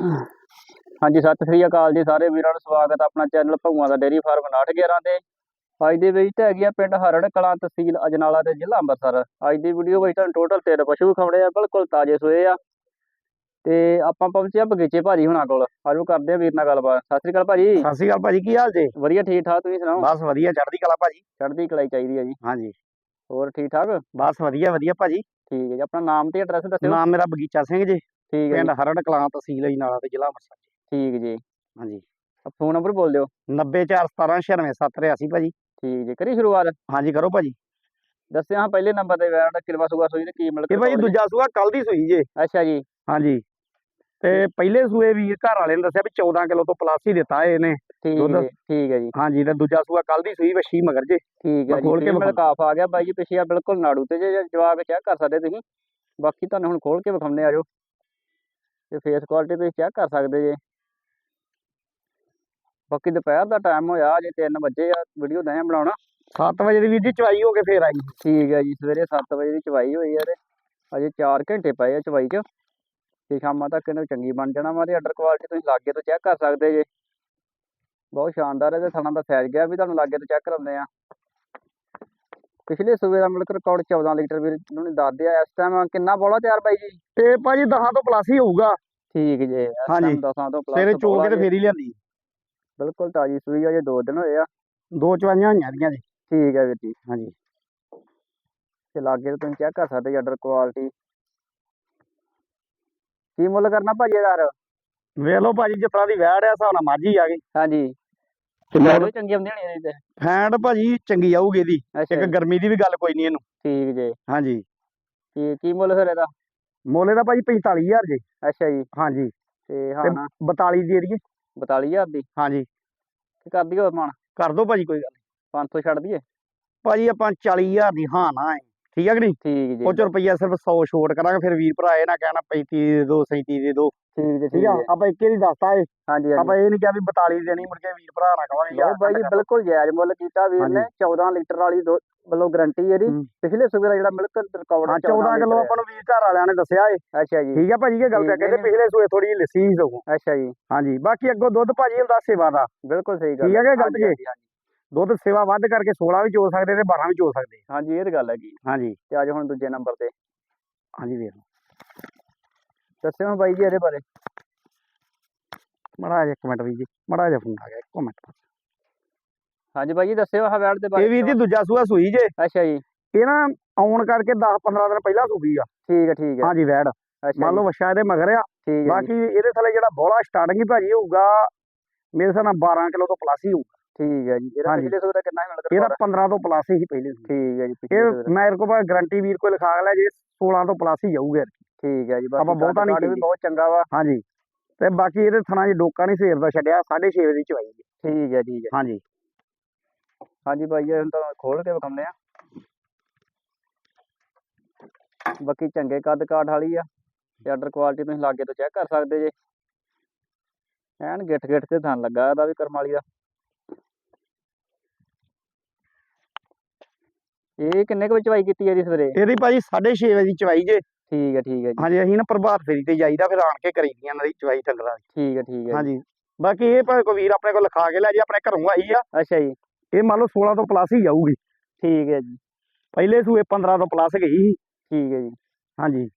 ਹਾਂਜੀ ਸਤਿ ਸ੍ਰੀ ਅਕਾਲ ਜੀ ਸਾਰੇ ਵੀਰਾਂ ਨੂੰ ਸਵਾਗਤ ਆਪਣਾ ਚੈਨਲ ਭਗਵਾਨ ਦਾ ਡੇਰੀ ਫਾਰਮ 911 ਤੇ। ਅੱਜ ਦੇ ਵਿੱਚ ਤਾਂ ਹੈਗੀ ਆ ਪਿੰਡ ਹਰੜ ਕਲਾਂ ਤਹਿਸੀਲ ਅਜਨਾਲਾ ਤੇ ਜ਼ਿਲ੍ਹਾ ਅੰਮ੍ਰਿਤਸਰ। ਅੱਜ ਦੀ ਵੀਡੀਓ ਵਿੱਚ ਤੁਹਾਨੂੰ ਟੋਟਲ ਤਿੰਨ ਪਸ਼ੂ ਵਿਖਾਉਣੇ ਆ ਬਿਲਕੁਲ ਤਾਜ਼ੇ ਸੋਏ ਆ। ਤੇ ਆਪਾਂ ਪਹੁੰਚੇ ਆ ਬਗੀਚੇ ਭਾਜੀ ਹੁਣਾਂ ਕੋਲ। ਆਜੋ ਕਰਦੇ ਆ ਵੀਰ ਨਾਲ ਗੱਲਬਾਤ। ਸਤਿ ਸ੍ਰੀ ਅਕਾਲ ਭਾਜੀ। ਸਤਿ ਸ਼੍ਰੀ ਅਕਾਲ ਭਾਜੀ ਕੀ ਹਾਲ ਜੇ? ਵਧੀਆ ਠੀਕ ਠਾਕ ਤੁਸੀਂ ਸੁਣਾਓ? ਬਸ ਵਧੀਆ ਚੜ੍ਹਦੀ ਕਲਾ ਭਾਜੀ। ਚੜ੍ਹਦੀ ਕਲਾਈ ਚਾਹੀਦੀ ਹੈ ਜੀ। ਹਾਂਜੀ। ਹੋਰ ਠੀਕ ਠਾਕ? ਬਸ ਵਧੀਆ ਵਧੀਆ ਭਾਜੀ। ਠੀਕ ਹੈ ਜੀ ਆਪਣਾ ਨਾਮ ਤੇ ਐਡਰੈਸ ਦੱਸਿਓ। ਨਾਮ ਮੇਰਾ ਬਗੀਚਾ ਸਿੰਘ ਜੀ। ਠੀਕ ਹੈ ਪਿੰਡ ਹਰੜ ਕਲਾਂ ਤਹਿਸੀਲ ਅਜਨਾਲਾ ਤੇ ਜ਼ਿਲ੍ਹਾ ਅੰਮ੍ਰਿਤਸਰ ਠੀਕ ਜੀ। ਹਾਂਜੀ। ਫੋਨ ਨੰਬਰ ਬੋਲ ਦਿਓ। 90417969783 ਭਾਜੀ। ਠੀਕ ਜੀ ਕਰੀ ਸ਼ੁਰੂਆਤ। ਹਾਂਜੀ ਕਰੋ ਭਾਜੀ। ਦੱਸਿਆ ਹਾਂ ਪਹਿਲੇ ਨੰਬਰ ਤੇ ਵੈਟ ਕਿਲਵਾ ਸੁਗਾ ਸੋਈ ਤੇ ਕੀ ਮਿਲ ਇਹ ਭਾਜੀ ਦੂਜਾ ਸੂਆ ਕੱਲ ਦੀ ਸੂਈ ਜੇ। ਅੱਛਾ ਜੀ। ਹਾਂਜੀ। ਤੇ ਪਹਿਲੇ ਸੂਏ ਵੀਰ ਘਰ ਵਾਲੇ ਨੇ ਦੱਸਿਆ ਵੀ 14 ਕਿਲੋ ਤੋਂ ਪਲੱਸ ਹੀ ਦਿੱਤਾ ਇਹਨੇ। ਠੀਕ ਦੁੱਧ? ਠੀਕ ਹੈ ਜੀ। ਹਾਂਜੀ ਤੇ ਦੂਜਾ ਸੂਆ ਕੱਲ ਦੀ ਸੂਈ ਵਸ਼ੀ ਮਗਰ ਜੇ। ਠੀਕ ਹੈ ਖੋਲ ਕੇ ਫੀਮੇਲ ਵਿਖਾਉਣਾ। ਕਾਫ ਆ ਗਿਆ ਬਾਈ ਜੀ ਪਿਛੇ ਆ ਬਿਲਕੁਲ ਨਾੜੂ ਤੇ ਜੇ ਜਵਾਬ ਚੈੱਕ ਕਰ ਸਕਦੇ ਤੁਸੀਂ। ਬਾਕੀ ਤੁਹਾਨੂੰ ਹੁਣ ਖੋਲ ਕੇ ਵਿਖਾਉਂਦੇ ਆ ਜੋ ਤੇ ਫੇਸ ਕੁਆਲਿਟੀ ਤੁਸੀਂ ਚੈੱਕ ਕਰ ਸਕਦੇ ਜੇ। ਬਾਕੀ ਦੁਪਹਿਰ ਦਾ ਟਾਈਮ ਹੋਇਆ ਅਜੇ 3 ਵਜੇ ਆ ਵੀਡੀਓ ਦਇਆ ਬਣਾਉਣਾ। 7 ਵਜੇ ਦੀ ਵੀਰ ਜੀ ਚਵਾਈ ਹੋ ਕੇ ਫੇਰ ਆਈ। ਠੀਕ ਹੈ ਜੀ ਸਵੇਰੇ 7 ਵਜੇ ਦੀ ਚਵਾਈ ਹੋਈ ਆ ਤੇ ਅਜੇ 4 ਘੰਟੇ ਪਏ ਆ ਚਵਾਈ 'ਚ। ਤੇ ਸ਼ਾਮਾਂ ਤੱਕ ਇਹਨੂੰ ਚੰਗੀ ਬਣ ਜਾਣਾ ਵਾ ਤੇ ਆਰਡਰ ਕੁਆਲਿਟੀ ਤੁਸੀਂ ਲਾਗੇ ਤੋਂ ਚੈੱਕ ਕਰ ਸਕਦੇ ਜੇ। ਬਹੁਤ ਸ਼ਾਨਦਾਰ ਹੈ ਤੇ ਥਣਾ ਦਾ ਸਾਈਜ਼ ਗਿਆ ਵੀ ਤੁਹਾਨੂੰ ਲਾਗੇ ਤੋਂ ਚੈੱਕ ਕਰਾਉਂਦੇ ਆ। ਪਿਛਲੇ ਸੂਬੇ ਦਾ ਮਿਲਕ ਰਿਕਾਰਡ 14 ਲੀਟਰ ਵੀਰ ਨੂੰ ਨਹੀਂ ਦੱਸਦੇ ਆ ਇਸ ਟਾਈਮ ਕਿੰਨਾ ਬੋਲਾ ਤਿਆਰ ਬਾਈ ਜੀ? ਤੇ ਭਾਜੀ 10 ਤੋਂ ਪਲੱਸ ਹੀ ਹੋਊਗਾ। ਠੀਕ ਜੇ ਇਸ ਹਾਂਜੀ। ਟਾਈਮ 10 ਤੋਂ ਪਲੱਸ ਚੋ ਕੇ ਤੇ ਫੇਰ ਲਿਆਂਦੀ। ਬਿਲਕੁਲ ਤਾਜੀ ਸੂਈ ਆ ਜੇ 2 ਦਿਨ ਹੋਏ ਆ। ਦੋ ਚਵਾਈਆਂ ਹੋਈਆਂ ਦੀਆਂ ਜੀ। ਠੀਕ ਹੈ ਵੀਰ ਜੀ। ਹਾਂਜੀ। ਤੇ ਲਾਗੇ ਤੋਂ ਤੁਸੀਂ ਚੈੱਕ ਕਰ ਸਕਦੇ ਆਰਡਰ ਕੁਆਲਿਟੀ ਕੀ ਮੁੱਲ ਕਰਨਾ ਭਾਜੀ ਇਹਦਾ ਫਿਰ? ਵੇਖ ਲਓ ਭਾਜੀ ਜਿਸ ਤਰ੍ਹਾਂ ਦੀ ਵੈੜ ਆ ਹਿਸਾਬ ਨਾਲ ਮਾਝੀ ਆ ਗਈ। ਹਾਂਜੀ। ਤੇ ਤੇ ਵੀ ਚੰਗੀ ਆਉਂਦੀ ਹੋਣੀ ਇਹਦੀ ਤੇ? ਫੈਂਟ ਭਾਜੀ ਚੰਗੀ ਆਊਗੀ ਇਹਦੀ। ਅੱਛਾ ਇੱਕ ਜੀ, ਗਰਮੀ ਦੀ ਵੀ ਗੱਲ ਕੋਈ ਨਹੀਂ ਇਹਨੂੰ। ਠੀਕ ਜੇ। ਹਾਂਜੀ। ਕੀ ਕੀ ਮੁੱਲ ਫਿਰ ਇਹਦਾ? ਮੋਲੇ ਦਾ ਭਾਜੀ 45000 ਜੇ। ਅੱਛਾ ਜੀ। ਹਾਂਜੀ। ਤੇ ਹਾਂ। ਤੇ ਨਾ 42 ਦੀ ਏਰੀਏ 42000 ਦੀ? ਹਾਂਜੀ। ਕੀ ਕਰ ਦਿਓ ਮਾਨ ਕਰ ਦੋ ਭਾਜੀ ਕੋਈ ਗੱਲ ਨੀ। 500 ਛੱਡ ਦਈਏ? ਭਾਜੀ ਆਪਾਂ 40000 ਦੀ ਹਾਂ ਨਾ ਹੈ ਠੀਕ ਹੈ ਕਿ ਨਹੀਂ? ਠੀਕ ਜੀ। ਉਹ ਚ ਰੁਪਈਆ ਸਿਰਫ 100 ਛੋਟ ਕਰਾਂਗੇ ਫਿਰ ਵੀਰ ਭਰਾ ਇਹ ਨਾ ਕਹਿਣਾ 35 ਦੇ ਦੋ 37 ਦੇ ਦੋ। ਠੀਕ ਆ? ਹੈ ਆਪਾਂ ਇੱਕੇ ਦੀ ਦੱਸਤਾ ਏ ਹਾਂਜੀ ਆਪਾਂ ਇਹ ਨਹੀਂ ਕਿਹਾ ਵੀ 42 ਦੇਣੀ ਮੁੜ ਕੇ ਵੀਰ ਭਰਾ ਨਾ ਕਹਾਂਗੇ ਲੋ ਬਾਈ ਜੀ ਬਿਲਕੁਲ ਜਾਇਜ਼ ਮੁੱਲ ਕੀਤਾ ਵੀਰ ਨੇ। 14 ਲੀਟਰ ਵਾਲੀ ਦੋ ਵੱਲੋਂ ਗਰੰਟੀ ਇਹਦੀ। ਹੂੰ। ਪਿਛਲੇ ਸੂਬੇ ਦਾ ਜਿਹੜਾ ਮਿਲਕ ਰਿਕਾਰਡ ਹਾਂ 14 ਕਿਲੋ ਆਪਾਂ ਨੂੰ ਵੀਰ ਘਰ ਵਾਲਿਆਂ ਨੇ ਦੱਸਿਆ ਏ ਅੱਛਾ ਜੀ। ਠੀਕ ਹੈ ਭਾਜੀ ਇਹ ਗੱਲ ਤਾਂ ਕਹਿੰਦੇ ਹੈ। ਪਿਛਲੇ ਸੂਏ ਥੋੜੀ ਜਿਹੀ ਲੱਸੀ ਸੀ ਸਗੋਂ। ਅੱਛਾ ਜੀ। ਹਾਂਜੀ ਬਾਕੀ ਅੱਗੋਂ ਦੁੱਧ ਭਾਜੀ ਹੁੰਦਾ ਸੇਵਾ ਦਾ। ਬਿਲਕੁਲ ਸਹੀ ਗੱਲ ਠੀਕ ਹੈ। ਕਿ ਗਲਤ ਜੀ? ਦੁੱਧ ਸੇਵਾ ਵੱਧ ਕਰਕੇ 16 ਵੀ ਚੋ ਸਕਦੇ ਤੇ 12 ਵੀ ਚੋ ਸਕਦੇ। ਹਾਂਜੀ ਇਹ ਤਾਂ ਗੱਲ ਹੈਗੀ। ਹਾਂਜੀ। ਤੇ ਅੱਜ ਹੁਣ ਦੂਜੇ ਨੰਬਰ ਤੇ। ਹਾਂਜੀ ਵੀਰ ਦੱਸਿਓ ਬਾਈ ਜੀ ਇਹਦੇ ਬਾਰੇ। ਮੜਾ ਜਿਹਾ ਇੱਕ ਮਿੰਟ ਵੀ ਜੀ ਮੜਾ ਜਿਹਾ ਫੋਨ ਆ ਗਿਆ ਇੱਕ ਮਿੰਟ। ਹਾਂਜੀ ਬਾਈ ਜੀ ਦੱਸਿਓ ਆਹ ਵੈਟ ਦੇ ਬਾਰੇ। ਇਹ ਵੀਰ ਜੀ ਦੂਜਾ ਸੂਆ ਸੂਈ ਜੇ। ਅੱਛਾ ਜੀ। ਇਹ ਨਾ ਆਉਣ ਕਰਕੇ 10 15 ਦਿਨ ਪਹਿਲਾਂ ਸੂਗੀ ਆ। ਠੀਕ ਹੈ ਠੀਕ ਹੈ ਹਾਂਜੀ ਵੈੜ। ਮੰਨ ਲਓ ਵਛਾ ਇਹਦੇ ਮਗਰ ਆ। ਠੀਕ ਹੈ ਜੀ, ਬਾਕੀ ਇਹਦੇ ਥੱਲੇ ਜਿਹੜਾ ਬੋਲਾ ਸਟਾਰਟਿੰਗ ਹੀ ਭਾਜੀ ਹੋਊਗਾ ਮੇਰੇ ਹਿਸਾਬ ਨਾਲ 12 ਕਿਲੋ ਤੋਂ ਪਲੱਸ ਹੀ ਹੋਊਗਾ। ਠੀਕ ਹੈ ਜੀ। ਇਹਦਾ ਹਾਂਜੀ। ਪਿਛਲੇ ਸੂਬੇ ਦਾ ਕਿੰਨਾ ਮਿਲਕ ਇਹਦਾ ਰਿਕਾਰਡ? 15 ਤੋਂ ਪਲੱਸ ਹੀ ਪਹਿਲੇ ਸੂਏ। ਠੀਕ ਹੈ ਜੀ ਪਿਛਲੇ ਇਹ ਸੂਬੇ ਦਾ। ਮੇਰੇ ਕੋਲ ਗਾਰੰਟੀ ਵੀਰ ਕੋਲ ਲਿਖਾ ਲੈ ਜੇ 16 ਤੋਂ ਪਲੱਸ ਹੀ ਜਾਊਗਾ। ਠੀਕ ਹੈ ਜੀ ਆਪਾਂ ਬਾਕੀ ਬਹੁਤਾ ਨਹੀਂ ਕਾਰਡ ਵੀ ਕਹਿੰਦੇ। ਬਹੁਤ ਚੰਗਾ ਵਾ। ਹਾਂਜੀ। ਤੇ ਬਾਕੀ ਇਹਦੇ ਥਣਾ 'ਚ ਡੋਕਾ ਨਹੀਂ ਸਵੇਰ ਦਾ ਛੱਡਿਆ 6:30 ਵਜੇ ਦੀ ਚਵਾਈ ਜੀ ਠੀਕ ਹੈ ਠੀਕ ਹੈ। ਹਾਂਜੀ। ਹਾਂਜੀ ਬਾਈ ਜੀ ਹੁਣ ਤਾਂ ਖੋਲ ਕੇ ਵਿਖਾਉਂਦੇ ਆ ਬਾਕੀ ਚੰਗੇ ਕੱਦ ਕਾਠ ਵਾਲੀ ਆ। ਤੇ ਆਰਡਰ ਕੁਆਲਿਟੀ ਤੁਸੀਂ ਲਾਗੇ ਤੋਂ ਚੈੱਕ ਕਰ ਸਕਦੇ ਜੇ। ਐਨ ਗਿੱਠ ਗਿੱਠ ਤੇ ਥਣ ਲੱਗਾ ਇਹਦਾ ਵੀ ਕਰਮ ਵਾਲੀ ਦਾ। ਇਹ ਕਿੰਨੇ ਕੁ ਵਿੱਚ ਚਵਾਈ ਕੀਤੀ ਹੈ ਜੀ ਸਵੇਰੇ? ਇਹਦੀ ਭਾਜੀ 6:30 ਵਜੇ ਦੀ ਚਵਾਈ ਜੇ। ਠੀਕ ਹੈ ਠੀਕ ਹੈ ਜੀ। ਹਾਂਜੀ ਅਸੀਂ ਨਾ ਪ੍ਰਭਾਤ ਫੇਰੀ ਤੇ ਜਾਈਦਾ ਫਿਰ ਆਣ ਕੇ ਕਰੀਦੀਆਂ ਇਹਨਾਂ ਦੀ ਚਵਾਈ ਡੰਗਰਾਂ ਦੀ ਠੀਕ ਹੈ ਠੀਕ ਹੈ। ਹਾਂਜੀ। ਬਾਕੀ ਇਹ ਭਾਵੇਂ ਕੋਈ ਵੀਰ ਆਪਣੇ ਕੋਲ ਲਿਖਾ ਕੇ ਲੈ ਜੇ ਆਪਣੇ ਘਰੋਂ ਆਈ ਆ। ਅੱਛਾ ਜੀ। ਇਹ ਮੰਨ ਲਓ 16 ਤੋਂ ਪਲੱਸ ਹੀ ਜਾਊਗੀ। ਠੀਕ ਹੈ ਜੀ। ਪਹਿਲੇ ਸੂਏ 15 ਤੋਂ ਪਲੱਸ ਗਈ ਸੀ। ਠੀਕ ਹੈ ਜੀ। ਹਾਂਜੀ।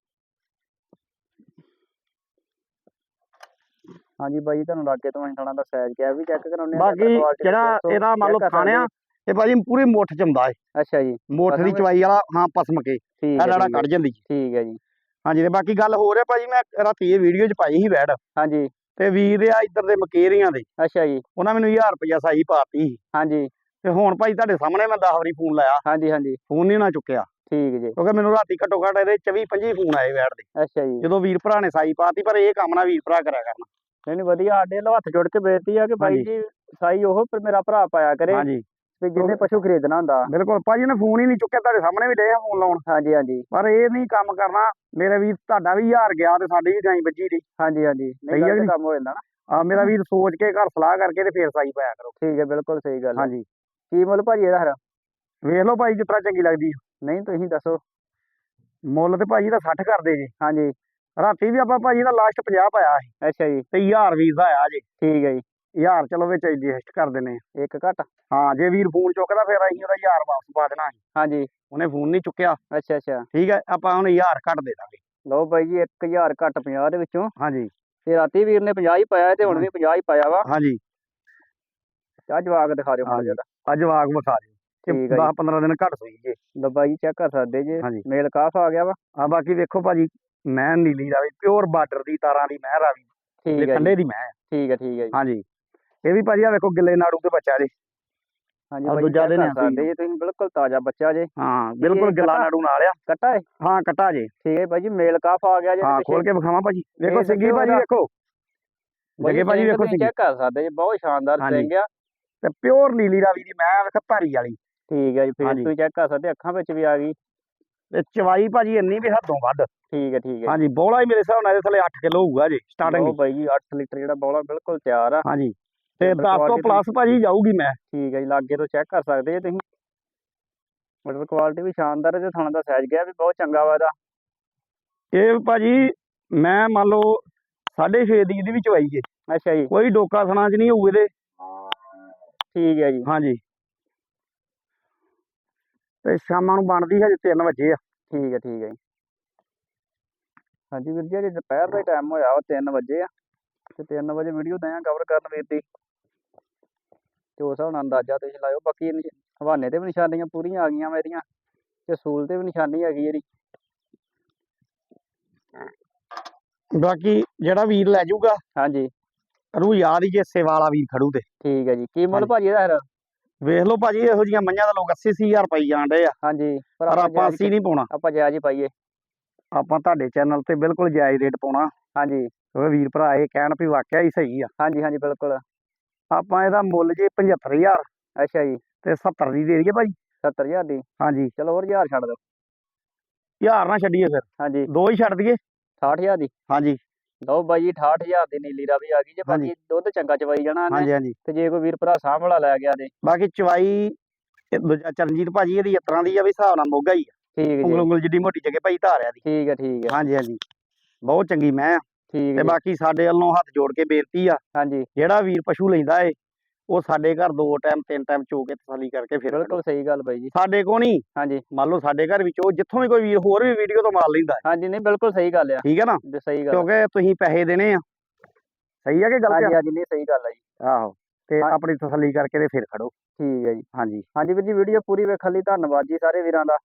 ਹਾਂਜੀ ਬਾਈ ਤੁਹਾਨੂੰ ਲਾਗੇ ਤੋਂ ਅਸੀਂ ਥਾਣਾ ਦਾ ਸਾਈਜ਼ ਕਿਹਾ ਵੀ ਚੈੱਕ ਕਰਾਉਂਦੇ ਆ ਬਾਕੀ ਜਿਹੜਾ ਇਹਦਾ ਮੰਨ ਲਓ ਖਾਣਿਆ ਇਹ ਭਾਜੀ ਪੂਰੀ ਮੁੱਠ ਚ ਆਉਂਦਾ ਏ ਅੱਛਾ ਜੀ। ਮੁੱਠ ਦੀ ਚਵਾਈ ਵਾਲਾ ਹਾਂ ਪਸਮ ਕੇ। ਇਹ ਹੈ ਹੈ, ਕੱਢ ਜਾਂਦੀ। ਠੀਕ ਹੈ ਜੀ। ਹਾਂਜੀ ਤੇ ਬਾਕੀ ਗੱਲ ਹੋ ਰਿਹਾ ਭਾਜੀ ਮੈਂ ਰਾਤੀ ਇਹ ਵੀਡੀਓ ਚ ਪਾਈ ਸੀ ਵੈੜ ਹਾਂਜੀ। ਤੇ ਵੀਰ ਆ ਇੱਧਰ ਦੇ ਮਕੇਰੀਆਂ ਦੇ। ਅੱਛਾ ਜੀ। ਉਹਨਾਂ ਮੈਨੂੰ 1000 ਰੁਪਇਆ ਸਾਈ ਪਾਤੀ ਹਾਂਜੀ। ਤੇ ਹੁਣ ਭਾਈ ਤੁਹਾਡੇ ਸਾਹਮਣੇ ਮੈਂ 10 ਵਾਰੀ ਫੋਨ ਲਾਇਆ। ਹਾਂਜੀ ਹਾਂਜੀ। ਫੋਨ ਨਹੀਂ ਨਾ ਚੁੱਕਿਆ। ਠੀਕ ਜੀ। ਕਿਉਂਕਿ ਮੈਨੂੰ ਰਾਤੀ ਘੱਟੋ ਘੱਟ ਇਹਦੇ 24 25 ਫੋਨ ਆਏ ਵੈੜ ਦੇ। ਅੱਛਾ ਜੀ। ਜਦੋਂ ਵੀਰ ਭਰਾ ਨੇ ਸਾਈ ਪਾਤੀ ਪਰ ਇਹ ਕੰਮ ਨਾ ਵੀਰ ਭਰਾ ਕਰਿਆ ਕਰਨਾ। ਨਹੀਂ ਨਹੀਂ ਵਧੀਆ ਸਾਡੇ ਵੱਲੋਂ ਹੱਥ ਜੋੜ ਕੇ ਬੇਨਤੀ ਆ ਕਿ ਹਾਂਜੀ। ਜੀ ਸਾਈ ਉਹ ਪਰ ਮੇਰਾ ਭਰਾ ਪਾਇਆ ਕਰੇ। ਵੀ ਜਿਹਨੇ ਪਸ਼ੂ ਖਰੀਦਣਾ ਹੁੰਦਾ। ਬਿਲਕੁਲ। ਭਾਜੀ ਨੇ ਫੋਨ ਹੀ ਨਹੀਂ ਚੁੱਕਿਆ ਤੁਹਾਡੇ ਸਾਹਮਣੇ ਵੀ ਡੇ ਫੋਨ ਲਾਉਣ। ਹਾਂਜੀ ਹਾਂਜੀ। ਪਰ ਇਹ ਨਹੀਂ ਕੰਮ ਕਰਨਾ ਮੇਰੇ ਵੀਰ ਤੁਹਾਡਾ ਵੀ ਹਜ਼ਾਰ ਗਿਆ ਤੇ ਸਾਡੀ ਵੀ ਗਾਈ ਵੱਜੀ ਦੀ। ਹਾਂਜੀ ਹਾਂਜੀ। ਸਹੀ ਹੈ? ਕੰਮ ਹੋ ਜਾਂਦਾ ਨਾ। ਆ ਮੇਰਾ ਵੀਰ ਸੋਚ ਕੇ ਘਰ ਸਲਾਹ ਕਰਕੇ ਤੇ ਫੇਰ ਸਾਈ ਪਾਇਆ ਕਰੋ। ਠੀਕ ਹੈ ਬਿਲਕੁਲ ਸਹੀ ਗੱਲ ਹਾਂਜੀ। ਕੀ ਮੁੱਲ ਭਾਜੀ ਇਹਦਾ ਹਰ ਵੇਖ ਲਓ ਭਾਈ ਤਰ੍ਹਾਂ ਚੰਗੀ ਲੱਗਦੀ। ਨਹੀਂ ਤੁਸੀਂ ਦੱਸੋ। ਮੁੱਲ ਤੇ ਭਾਜੀ ਦਾ 60 ਕਰਦੇ ਜੇ। ਹਾਂਜੀ। ਰਾਤੀ ਵੀ ਆਪਾਂ ਭਾਜੀ ਦਾ ਲਾਸਟ 50 ਪਾਇਆ ਸੀ। ਅੱਛਾ ਜੀ। ਤੇ 1000 ਵੀਰ ਦਾ ਆਇਆ ਜੇ। ਠੀਕ ਹੈ ਜੀ। 1000 ਚਲੋ ਵਿੱਚ ਐਡਜਸਟ ਕਰ ਦਿੰਨੇ ਆ। ਇੱਕ ਘੱਟ। ਹਾਂ ਜੇ ਵੀਰ ਫੋਨ ਚੁੱਕਦਾ ਫਿਰ ਅਸੀਂ ਉਹਦਾ 1000 ਵਾਪਸ ਪਾ ਦੇਣਾ ਸੀ। ਹਾਂਜੀ। ਉਹਨੇ ਫੋਨ ਨਹੀਂ ਚੁੱਕਿਆ। ਅੱਛਾ ਅੱਛਾ। ਠੀਕ ਹੈ ਆਪਾਂ ਉਹਨੂੰ 1000 ਘੱਟ ਦੇ ਦਾਂਗੇ। ਲਓ ਬਾਈ ਜੀ 1000 ਘੱਟ 50 ਦੇ ਵਿੱਚੋਂ। ਹਾਂਜੀ। ਤੇ ਰਾਤੀ ਵੀਰ ਨੇ 50 ਹੀ ਪਾਇਆ ਤੇ ਹੁਣ ਵੀ 50 ਹੀ ਪਾਇਆ ਵਾ। ਹਾਂਜੀ। ਚਾਹ ਜਵਾਕ ਦਿਖਾ ਦਿਓ ਹਾਂਜੀ। ਦਾ ਅੱਜ ਵਾਗ ਵਿਖਾ ਦਿਓ। ਠੀਕ ਕਿ ਹੈ 10 15 ਦਿਨ ਘੱਟ ਸੋਈ ਜੇ। ਲਓ ਬਾਈ ਜੀ ਚੈੱਕ ਕਰ ਸਕਦੇ ਜੇ। ਹਾਂਜੀ। ਮੇਲ ਕਾਫ ਆ ਗਿਆ ਵਾ। ਆ ਬਾਕੀ ਵੇਖੋ ਭਾਜੀ ਮੈਂ ਨੀਲੀ ਰਾਵੀ ਪਿਓਰ ਬਾਰਡਰ ਦੀ ਤਾਰਾਂ ਦੀ ਮੈਂ ਰਾਵੀ। ਠੀਕ ਤੇ ਹੈ ਕੰਡੇ ਜੀ ਦੀ ਮੈਂ। ਠੀਕ ਹੈ ਠੀਕ ਹੈ ਜੀ। ਹਾਂਜੀ। ਇਹ ਵੀ ਭਾਜੀ ਆ ਵੇਖੋ ਗਿੱਲੇ ਨਾੜੂ ਤੇ ਬੱਚਾ ਜੇ। ਹਾਂਜੀ ਦੂਜਾ ਦੇ ਨੇ। ਆ ਜੇ ਤੁਸੀਂ ਬਿਲਕੁਲ ਤਾਜ਼ਾ ਬੱਚਾ ਜੇ। ਹਾਂ ਬਿਲਕੁਲ ਗਿੱਲਾ? ਨਾੜੂ ਨਾਲ ਆ। ਕੱਟਾ ਹੈ ਹਾਂ ਕੱਟਾ ਜੇ। ਠੀਕ ਹੈ ਬਾਈ ਜੀ ਮੇਲ ਕਾਫ ਆ ਗਿਆ ਜੇ। ਹਾਂ ਖੋਲ ਕੇ ਵਿਖਾਵਾਂ ਭਾਜੀ। ਵੇਖੋ ਇਹ ਸਿੰਗੀ ਦੱਸਿਓ ਭਾਜੀ ਉਹਦਾ। ਵੇਖੋ। ਜਗੇ ਭਾਜੀ ਵੇਖੋ ਸਿੰਗੀ। ਚੈੱਕ ਕਰ ਸਕਦੇ ਜੇ ਬਹੁਤ ਸ਼ਾਨਦਾਰ ਹਾਂਜੀ। ਸਿੰਘ ਆ। ਤੇ ਪਿਓਰ ਨੀਲੀ ਰਾਵੀ ਦੀ ਮੈਂ ਵੇਖ ਭਾਰੀ ਵਾਲੀ। ਠੀਕ ਹੈ ਜੀ ਫਿਰ ਹਾਂਜੀ। ਤੁਸੀਂ ਚੈੱਕ ਕਰ ਸਕਦੇ ਅੱਖਾਂ ਵਿੱਚ ਵੀ ਆ ਗਈ। ਤੇ ਚਵਾਈ ਭਾਜੀ ਇੰਨੀ ਵੀ ਹੱਦੋਂ ਵੱਧ। ਠੀਕ ਹੈ ਠੀਕ ਹੈ। ਹਾਂਜੀ ਬੋਲਾ ਹੀ ਮੇਰੇ ਹਿਸਾਬ ਨਾਲ ਇਹਦੇ ਥੱਲੇ 8 ਕਿਲੋ ਹੋਊਗਾ ਜੀ ਸਟਾਰਟਿੰਗ ਬਾਈ ਜੀ 8 ਲੀਟਰ ਜਿਹੜਾ ਬੌਲਾ ਬਿਲਕੁਲ ਤਿਆਰ ਆ। ਹਾਂਜੀ। ਤੇ Order 10 ਤੋਂ quality ਪਲੱਸ ਭਾਜੀ ਜਾਊਗੀ ਮੈਂ। ਠੀਕ ਹੈ ਜੀ ਲਾਗੇ ਤੋਂ ਚੈੱਕ ਕਰ ਸਕਦੇ ਜੇ ਤੁਸੀਂ। ਮਟਰ ਕੁਆਲਿਟੀ ਵੀ ਸ਼ਾਨਦਾਰ ਹੈ ਤੇ ਥਣ ਦਾ ਸਾਈਜ਼ ਗਿਆ ਵੀ ਬਹੁਤ ਚੰਗਾ ਵਾ ਇਹਦਾ। ਇਹ ਭਾਜੀ ਮੈਂ ਮੰਨ ਲਓ 6.5 ਦੀ ਇਹਦੀ ਵੀ ਚਵਾਈ ਜੇ ਅੱਛਾ ਜੀ। ਕੋਈ ਡੋਕਾ ਸਣਾ ਚ ਨਹੀਂ ਹੋਊ ਇਹਦੇ। ਠੀਕ ਹੈ ਜੀ। ਹਾਂਜੀ। ਤੇ ਸ਼ਾਮਾਂ ਨੂੰ ਬਣਦੀ ਹਜੇ 3 ਵਜੇ ਆ। ਠੀਕ ਹੈ ਠੀਕ ਹੈ ਜੀ। ਹਾਂਜੀ ਵੀਰ ਜੀ ਅਜੇ ਦੁਪਹਿਰ ਦਾ ਟਾਈਮ ਹੋਇਆ ਵਾ 3 ਵਜੇ ਆ। ਤੇ 3 ਵਜੇ ਵੀਡੀਓ ਦਿਆਂ ਕਵਰ ਕਰਨ ਵੀਰ ਦੀ। ਤੇ ਉਸ ਹਿਸਾਬ ਨਾਲ ਅੰਦਾਜ਼ਾ ਤੁਸੀਂ ਲਾਇਓ। ਬਾਕੀ ਹਵਾਨੇ ਤੇ ਵੀ ਨਿਸ਼ਾਨੀਆਂ ਪੂਰੀਆਂ ਆ ਗਈਆਂ ਮੇਰੀਆਂ ਤੇ ਸੂਲ ਤੇ ਵੀ ਨਿਸ਼ਾਨੀ ਹੈਗੀ ਇਹਦੀ। ਬਾਕੀ ਜਿਹੜਾ ਵੀਰ ਲੈ ਜਾਊਗਾ ਹਾਂਜੀ। ਰੂ ਯਾਦ ਹੀ ਸੇਵਾ ਵਾਲਾ ਵੀਰ ਖੜੂ ਤੇ। ਠੀਕ ਹੈ ਜੀ। ਕੀ ਮੁੱਲ। ਭਾਜੀ ਇਹਦਾ ਫਿਰ? ਵੇਖ ਲਓ ਭਾਜੀ ਇਹੋ ਜੀਆਂ ਮਈਆਂ ਦਾ ਲੋਕ 80 ਹਜ਼ਾਰ ਪਾਈ ਜਾਂਦੇ ਆ। ਹਾਂਜੀ ਪਰ ਆਪਾਂ ਆਪਾਂ ਜਾਇਜ਼ 80 ਨਹੀਂ ਪਾਉਣਾ। ਆਪਾਂ ਜਾਇਜ਼ ਹੀ ਪਾਈਏ। ਆਪਾਂ ਤੁਹਾਡੇ ਚੈਨਲ ਤੇ ਬਿਲਕੁਲ ਜਾਇਜ਼ ਰੇਟ ਪਾਉਣਾ। ਹਾਂਜੀ। ਉਹ ਵੀਰ ਭਰਾ ਇਹ ਕਹਿਣ ਵੀ ਵਾਕਿਆ ਹੀ ਸਹੀ ਆ। ਹਾਂਜੀ ਹਾਂਜੀ ਬਿਲਕੁਲ। ਆਪਾਂ ਇਹਦਾ ਮੁੱਲ ਜੇ 75000 ਅੱਛਾ ਜੀ। ਤੇ 70 ਦੀ ਦੇ ਦਈਏ ਭਾਜੀ। 70000 ਦੀ? ਹਾਂਜੀ। ਚਲੋ ਹੋਰ 1000 ਛੱਡ ਦਿਓ। ਹਜ਼ਾਰ ਨਾ ਛੱਡੀਏ ਫਿਰ। ਹਾਂਜੀ। ਦੋ ਹੀ ਛੱਡ ਦਈਏ। 68000 ਦੀ? ਹਾਂਜੀ। ਲਓ ਬਾਈ ਜੀ 68000 ਦੀ ਨੀਲੀ ਰਾਵੀ ਆ ਗਈ ਜੇ। ਬਾਕੀ ਦੁੱਧ ਚੰਗਾ ਚਵਾਈ ਜਾਣਾ ਹਾਂਜੀ ਹਾਂਜੀ। ਤੇ ਜੇ ਕੋਈ ਵੀਰ ਭਰਾ ਵਾਲਾ ਲੈ ਗਿਆ ਤੇ। ਬਾਕੀ ਚਵਾਈ ਦੂਜਾ ਚਰਨਜੀਤ ਭਾਜੀ ਇਹਦੀ ਤਰ੍ਹਾਂ ਦੀ ਆ ਵੀ ਹਿਸਾਬ ਨਾਲ ਮੋਗਾ ਹੀ ਆ। ਠੀਕ ਹੈ ਉਂਗਲ ਜੀ। ਉਂਗਲ ਜਿੱਡੀ ਮੋਟੀ ਜਗ੍ਹਾ ਭਾਈ ਧਾਰਿਆ ਦੀ। ਠੀਕ ਹੈ ਠੀਕ ਹੈ ਹਾਂਜੀ ਹਾਂਜੀ। ਬਹੁਤ ਚੰਗੀ ਮੈਂ ਠੀਕ ਤੇ ਬਾਕੀ ਸਾਡੇ ਵੱਲੋਂ ਹੱਥ ਜੋੜ ਕੇ ਬੇਨਤੀ ਆ ਹਾਂਜੀ। ਜਿਹੜਾ ਵੀਰ ਪਸ਼ੂ ਲੈਂਦਾ ਏ ਉਹ ਸਾਡੇ ਘਰ ਦੋ ਟਾਈਮ ਤਿੰਨ ਟਾਈਮ ਚੋ ਕੇ ਤਸੱਲੀ ਕਰਕੇ ਫਿਰ ਬਿਲਕੁਲ ਸਹੀ ਗੱਲ ਬਾਈ ਜੀ। ਸਾਡੇ ਕੋ ਨਹੀਂ ਹਾਂਜੀ। ਮੰਨ ਲਓ ਸਾਡੇ ਘਰ ਵਿੱਚੋਂ ਜਿੱਥੋਂ ਵੀ ਕੋਈ ਵੀਰ ਹੋਰ ਵੀ ਵੀਡੀਓ ਤੋਂ ਮਾਲ ਲੈਂਦਾ ਹਾਂਜੀ ਨਹੀਂ ਬਿਲਕੁਲ ਸਹੀ ਗੱਲ ਆ। ਠੀਕ ਹੈ ਨਾ? ਸਹੀ ਗੱਲ ਆ। ਕਿਉਂਕਿ ਤੁਸੀਂ ਪੈਸੇ ਦੇਣੇ ਆ। ਸਹੀ ਹੈ ਕਿ ਗਲਤ ਹਾਂਜੀ ਹਾਂਜੀ ਨਹੀਂ ਸਹੀ ਗੱਲ ਆ ਜੀ। ਆ ਆਹੋ ਤੇ। ਆਪਣੀ ਤਸੱਲੀ ਕਰਕੇ ਤੇ ਫਿਰ ਖੜੋ ਠੀਕ ਹੈ ਜੀ। ਹਾਂਜੀ। ਹਾਂਜੀ ਵੀਰ ਜੀ ਵੀਡੀਓ ਪੂਰੀ ਵੇਖਣ ਲਈ ਧੰਨਵਾਦ ਜੀ ਸਾਰੇ ਵੀਰਾਂ ਦਾ।